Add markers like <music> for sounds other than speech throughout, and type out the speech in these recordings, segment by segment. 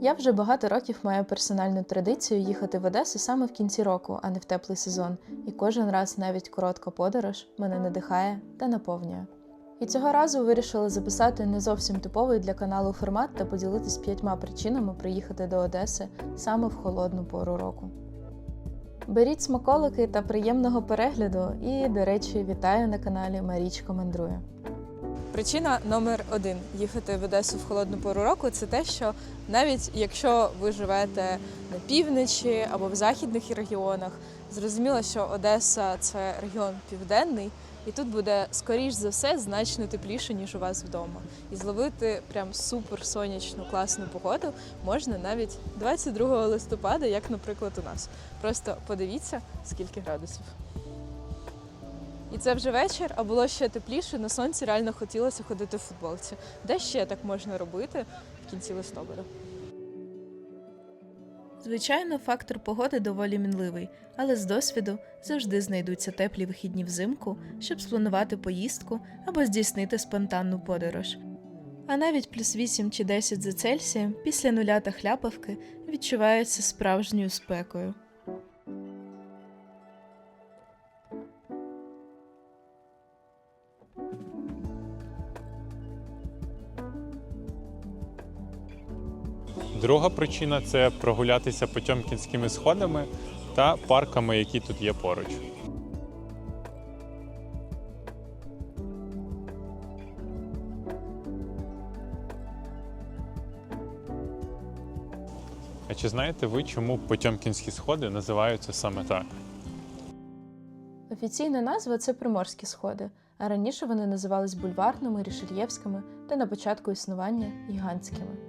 Я вже багато років маю персональну традицію їхати в Одесу саме в кінці року, а не в теплий сезон, і кожен раз навіть коротка подорож мене надихає та наповнює. І цього разу вирішила записати не зовсім типовий для каналу формат та поділитись п'ятьма причинами приїхати до Одеси саме в холодну пору року. Беріть смаколики та приємного перегляду, і, до речі, вітаю на каналі Марічка Мандрує. Причина номер один їхати в Одесу в холодну пору року це те, що навіть якщо ви живете на півночі або в західних регіонах, зрозуміло, що Одеса це регіон південний, і тут буде скоріш за все значно тепліше, ніж у вас вдома. І зловити прям супер сонячну класну погоду можна навіть 22 листопада, як, наприклад, у нас. Просто подивіться, скільки градусів. І це вже вечір, а було ще тепліше. На сонці реально хотілося ходити в футболці. Де ще так можна робити в кінці листопада? Звичайно, фактор погоди доволі мінливий, але з досвіду завжди знайдуться теплі вихідні взимку, щоб спланувати поїздку або здійснити спонтанну подорож. А навіть плюс 8 чи 10 за Цельсієм після нуля та хляпавки відчувається справжньою спекою. Друга причина це прогулятися Потьомкінськими сходами та парками, які тут є поруч. А чи знаєте ви, чому Потьомкінські сходи називаються саме так? Офіційна назва це Приморські сходи, а раніше вони називались бульварними, рішельєвськими та на початку існування гігантськими.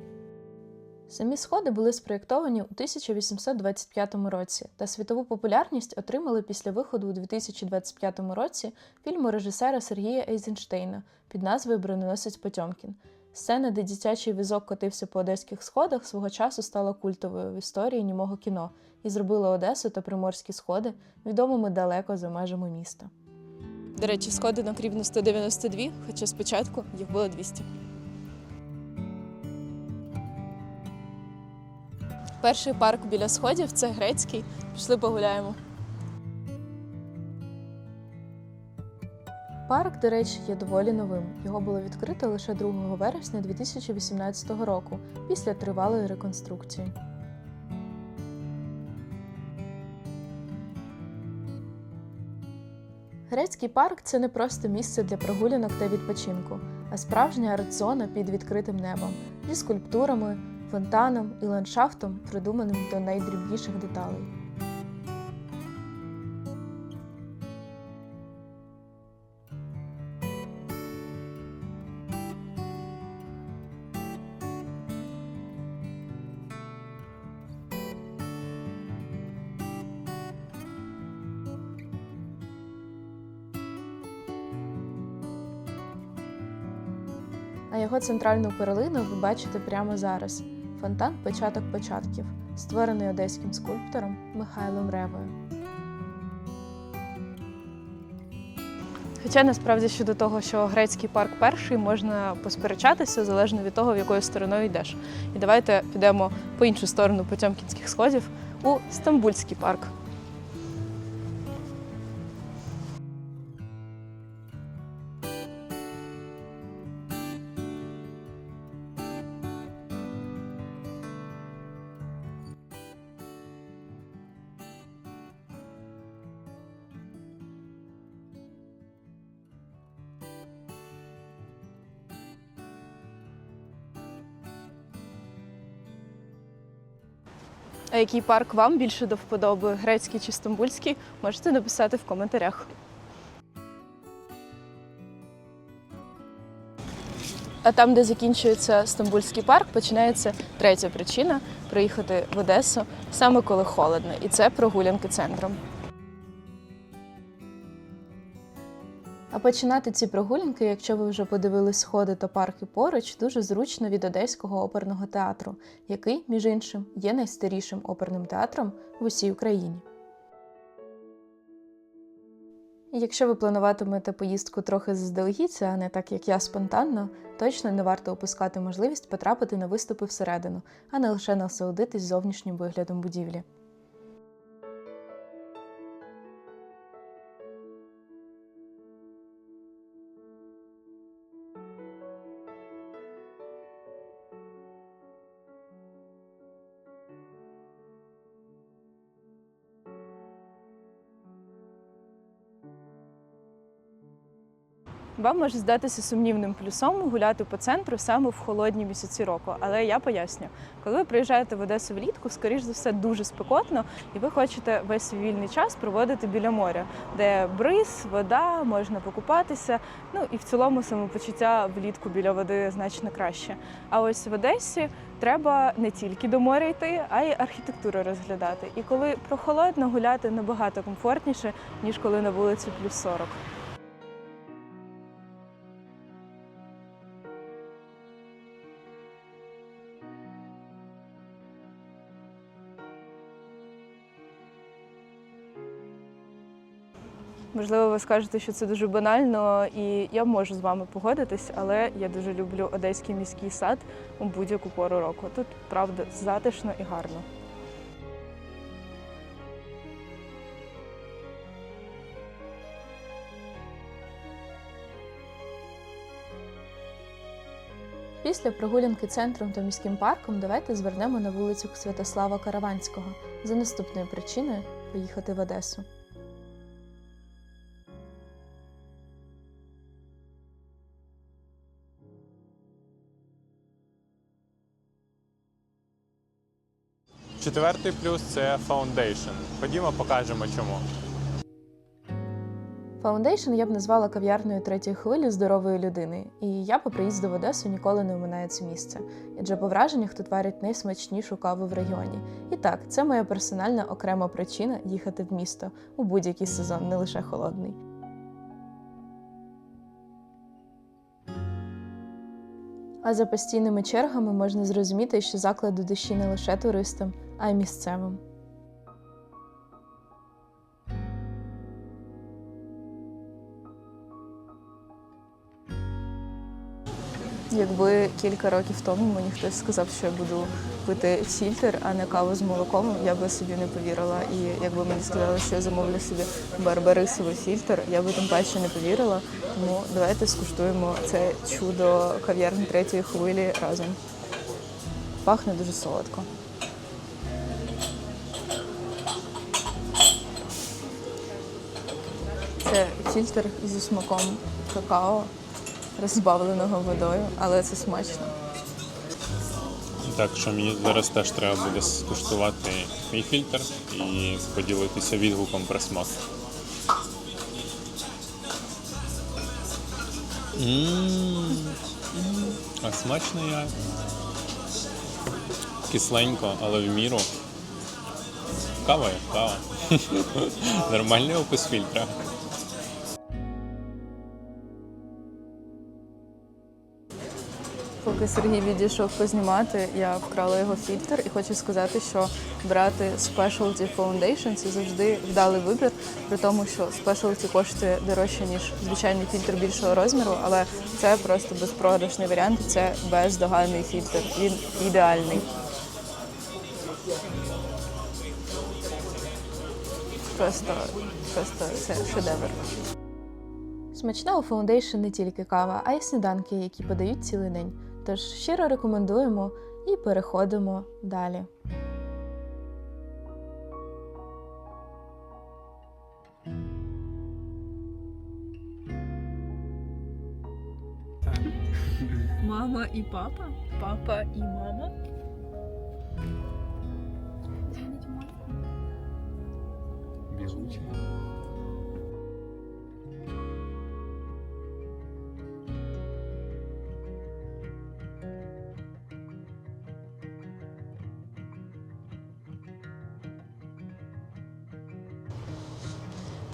Самі сходи були спроєктовані у 1825 році та світову популярність отримали після виходу у 2025 році фільму режисера Сергія Ейзенштейна під назвою Броненосець Потьомкін. Сцена, де дитячий візок котився по одеських сходах, свого часу стала культовою в історії німого кіно і зробила Одесу та Приморські сходи відомими далеко за межами міста. До речі, сходи на рівно 192, хоча спочатку їх було 200. Перший парк біля сходів це грецький. Пішли погуляємо. Парк, до речі, є доволі новим. Його було відкрито лише 2 вересня 2018 року після тривалої реконструкції. Грецький парк це не просто місце для прогулянок та відпочинку, а справжня арт-зона під відкритим небом зі скульптурами, фонтаном і ландшафтом, придуманим до найдрібніших деталей. А його центральну перлину ви бачите прямо зараз. Фонтан початок початків, створений одеським скульптором Михайлом Ревою. Хоча насправді щодо того, що грецький парк перший, можна посперечатися залежно від того, в якою стороною йдеш. І давайте підемо по іншу сторону Потьомкінських сходів у Стамбульський парк. А який парк вам більше до вподоби, грецький чи стамбульський, можете написати в коментарях. А там, де закінчується Стамбульський парк, починається третя причина приїхати в Одесу саме коли холодно, і це прогулянки центром. Починати ці прогулянки, якщо ви вже подивились сходи та парки поруч, дуже зручно від Одеського оперного театру, який, між іншим, є найстарішим оперним театром в усій Україні. Якщо ви плануватимете поїздку трохи заздалегідь, а не так як я спонтанно, точно не варто опускати можливість потрапити на виступи всередину, а не лише насолодитись зовнішнім виглядом будівлі. Вам може здатися сумнівним плюсом гуляти по центру саме в холодні місяці року. Але я поясню, коли ви приїжджаєте в Одесу влітку, скоріш за все дуже спекотно, і ви хочете весь свій вільний час проводити біля моря, де бриз, вода, можна покупатися. Ну і в цілому самопочуття влітку біля води значно краще. А ось в Одесі треба не тільки до моря йти, а й архітектуру розглядати. І коли прохолодно гуляти набагато комфортніше, ніж коли на вулиці плюс 40. Можливо, ви скажете, що це дуже банально, і я можу з вами погодитись, але я дуже люблю одеський міський сад у будь-яку пору року. Тут правда затишно і гарно. Після прогулянки центром та міським парком давайте звернемо на вулицю Святослава Караванського за наступною причиною поїхати в Одесу. Четвертий плюс це Foundation. Ходімо, покажемо чому. Foundation я б назвала кав'ярною третьої хвилі здорової людини, і я по приїзду в Одесу ніколи не оминаю це місце. Адже по враженнях тут варять найсмачнішу каву в регіоні. І так, це моя персональна окрема причина їхати в місто у будь-який сезон, не лише холодний. А за постійними чергами можна зрозуміти, що заклад до душі не лише туристам, а й місцевим. Якби кілька років тому мені хтось сказав, що я буду пити фільтр, а не каву з молоком, я би собі не повірила. І якби мені сказали, що я замовлю собі барбарисовий фільтр, я би тим паче не повірила. Тому давайте скуштуємо це чудо кав'ярні третьої хвилі разом. Пахне дуже солодко. Це фільтр зі смаком какао, розбавленого водою, але це смачно. Так що мені зараз теж треба буде скуштувати мій фільтр і поділитися відгуком про смак. А смачно як. Кисленько, але в міру. Кава як кава. <laughs> Нормальний опис фільтра. Поки Сергій відійшов познімати, я вкрала його фільтр і хочу сказати, що брати Specialty Foundation це завжди вдалий вибір, при тому, що Specialty коштує дорожче, ніж звичайний фільтр більшого розміру, але це просто безпрограшний варіант, це бездоганний фільтр. Він ідеальний. Просто, просто це шедевр. Смачна у Foundation не тільки кава, а й сніданки, які подають цілий день. Тож щиро рекомендуємо і переходимо далі. Мама і папа? Папа і мама? Білуче.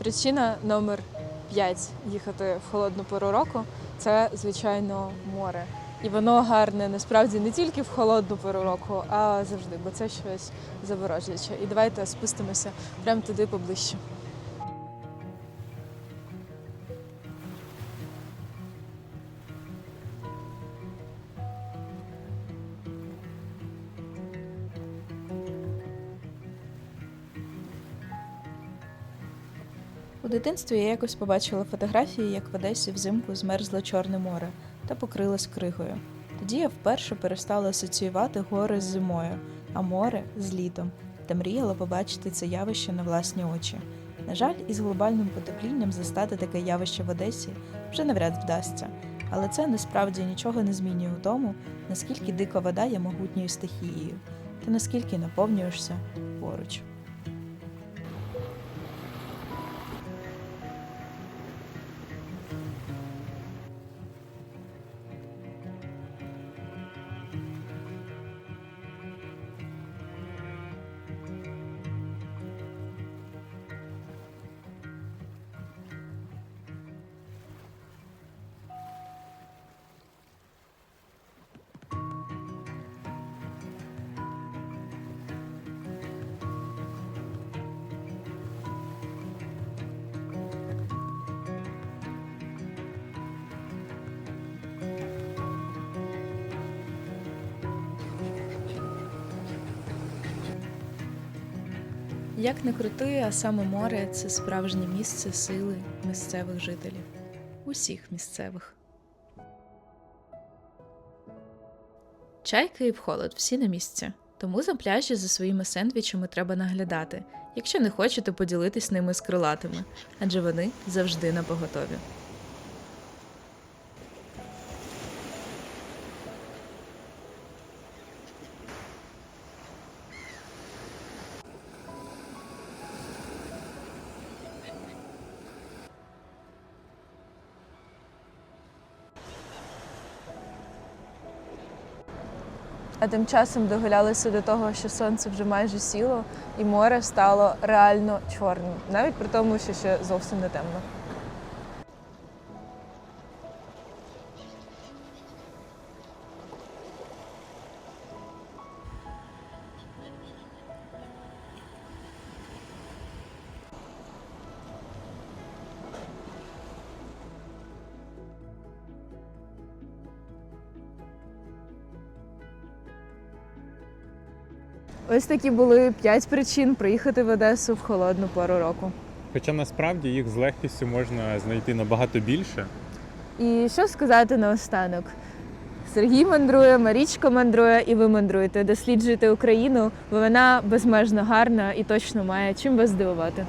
Причина номер 5 їхати в холодну пору року це, звичайно, море. І воно гарне насправді не тільки в холодну пору року, а завжди, бо це щось заворожуюче. І давайте спустимося прямо туди поближче. Дитинстві я якось побачила фотографії, як в Одесі взимку змерзло Чорне море та покрилось кригою. Тоді я вперше перестала асоціювати гори з зимою, а море з літом, та мріяла побачити це явище на власні очі. На жаль, із глобальним потеплінням застати таке явище в Одесі вже навряд вдасться, але це насправді нічого не змінює у тому, наскільки дика вода є могутньою стихією, та наскільки наповнюєшся поруч. Як не крути, а саме море це справжнє місце сили місцевих жителів. Усіх місцевих. Чайка і вхолод всі на місці. Тому за пляжі за своїми сендвічами треба наглядати, якщо не хочете поділитись ними з крилатими, адже вони завжди на поготові. А тим часом догулялися до того, що сонце вже майже сіло, і море стало реально чорним, навіть при тому, що ще зовсім не темно. Ось такі були п'ять причин приїхати в Одесу в холодну пору року. Хоча насправді їх з легкістю можна знайти набагато більше. І що сказати наостанок? Сергій мандрує, Марічка мандрує, і ви мандруєте. Досліджуйте Україну, бо вона безмежно гарна і точно має чим вас здивувати.